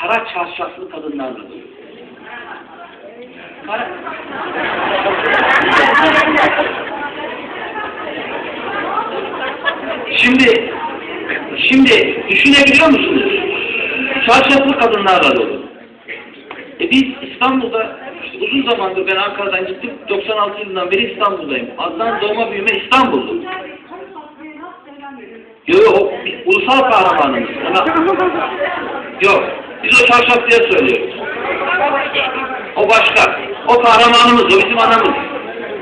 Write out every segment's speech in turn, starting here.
kara çarşaflı kadınlarla. Şimdi, şimdi düşünebiliyor musunuz? Çarşaflı kadınlarla dolu. E biz İstanbul'da işte uzun zamandır ben Ankara'dan gittim. 96 yılından beri İstanbul'dayım. Adnan doğma büyüme İstanbullu. Yok yok ulusal kahramanımız. Ona... Yok. Biz o çarşaflıya söylüyoruz. O başka. O kahramanımız, o bizim anamız.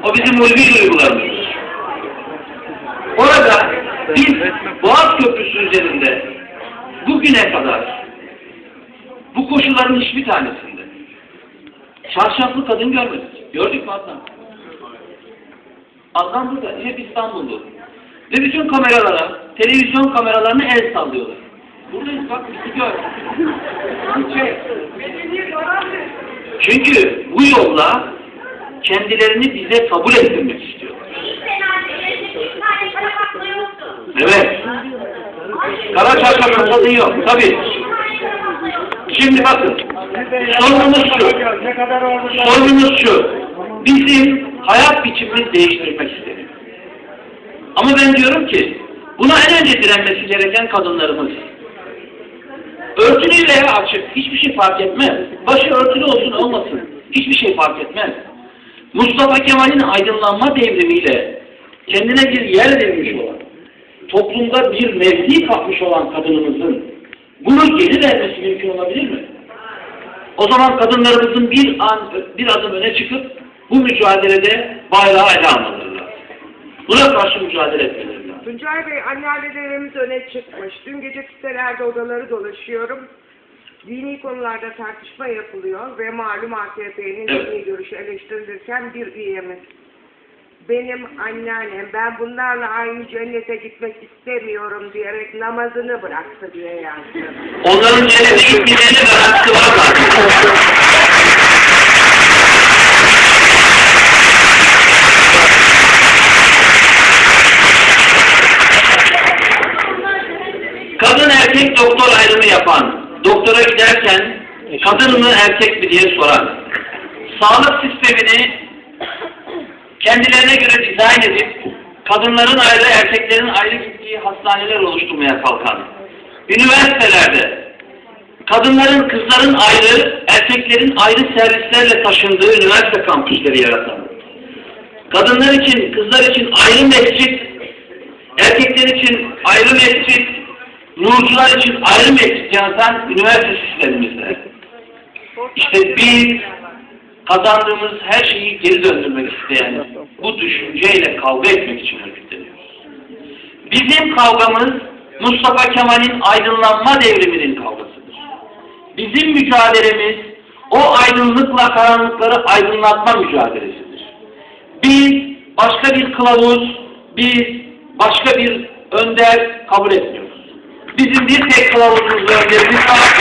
O bizim ulvi duygularımız. Orada biz Boğaz Köprüsü üzerinde bugüne kadar bu koşulların hiçbir tanesinde çarşaflı kadın görmedik. Gördük mü Adnan? Adnan burada. Hep İstanbul'da. Ve bütün kameralara, televizyon kameralarına el sallıyorlar. Buradayız bak bizi gör. Şey, Çünkü bu yolla kendilerini bize kabul ettirmek istiyorlar. Evet. Kara çarşaflı kadın yok. Tabii. Şimdi bakın. Sorunumuz şu. Sorunumuz şu. Bizim hayat biçimimiz değiştirmek isteniyor. Ama ben diyorum ki buna en önce direnmesi gereken kadınlarımız. Örtülü veya açık hiçbir şey fark etmez. Başı örtülü olsun olmasın hiçbir şey fark etmez. Mustafa Kemal'in aydınlanma devrimiyle kendine bir yer vermiş olan, toplumda bir mevzi kapmış olan kadınımızın bunu geri vermesi mümkün olabilir mi? O zaman kadınlarımızın bir an, bir adım öne çıkıp bu mücadelede bayrağı ele almaları lazım. Buna karşı mücadele lazım. Tuncay Bey anneannelerimiz öne çıkmış. Dün gece sitelerde odaları dolaşıyorum. Dini konularda tartışma yapılıyor ve malum AKP'nin dini görüşü eleştirilirken bir üyemiz. Benim anneannem ben bunlarla aynı cennete gitmek istemiyorum diyerek namazını bıraktı diye yazdı. Onların cennete gitmelerine garantisi var zaten. Kadın erkek doktor ayrımı yapan, doktora giderken kadın mı erkek mi diye soran, sağlık sistemini kendilerine göre dizayn edip kadınların ayrı, erkeklerin ayrı gittiği hastaneler oluşturmaya kalkan, üniversitelerde kadınların, kızların ayrı, erkeklerin ayrı servislerle taşındığı üniversite kampüsleri yaratan, kadınlar için, kızlar için ayrı mescit, erkekler için ayrı mescit, nurcular için ayrı mescit yaratan üniversite sistemimizde. İşte biz kazandığımız her şeyi geri döndürmek isteyen bu düşünceyle kavga etmek için örgütleniyoruz. Bizim kavgamız Mustafa Kemal'in aydınlanma devriminin kavgasıdır. Bizim mücadelemiz o aydınlıkla karanlıkları aydınlatma mücadelesidir. Biz başka bir kılavuz, biz başka bir önder kabul etmiyoruz. Bizim bir tek önderimiz var.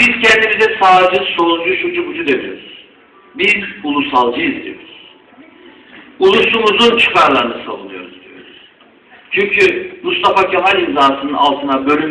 Biz kendimize sağcı, solcu, şucu bucu demiyoruz. Biz ulusalcıyız diyoruz. Ulusumuzun çıkarlarını savunuyoruz. Çünkü Mustafa Kemal imzasının altına bölüm